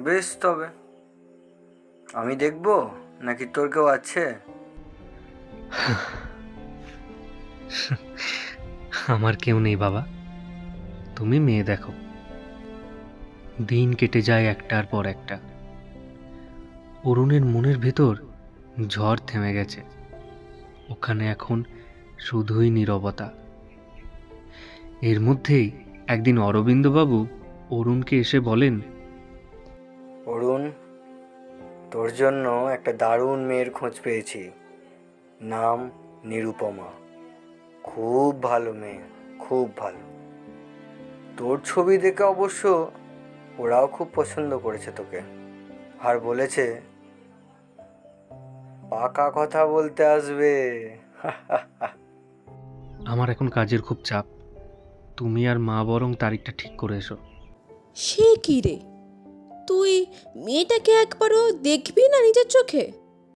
বেশ, তবে। আমি দেখব? নাকি তোর কেউ আছে? আমার কেউ নেই, বাবা। তুমি মেয়ে দেখো। দিন কেটে যায় একটার পর একটা। অরুণের মনের ভেতর ঝড় থেমে গেছে। ওখানে এখন শুধুই নীরবতা। এর মধ্যেই একদিন অরবিন্দবাবু অরুণকে এসে বলেন অরুণ তোর জন্য একটা দারুণ মেয়ের খোঁজ পেয়েছি। নাম নিরুপমা। খুব ভালো মেয়ে খুব ভালো। তোর ছবি দেখে অবশ্য ওরাও খুব পছন্দ করেছে তোকে। আর বলেছে পাকা কথা বলতে আসবে। আমার এখন কাজের খুব চাপ। তুমি আর মা বরং তারিখটা ঠিক করে এসো। সে কি রে? তুই মেয়েটাকে একবারও দেখবি না নিজের চোখে?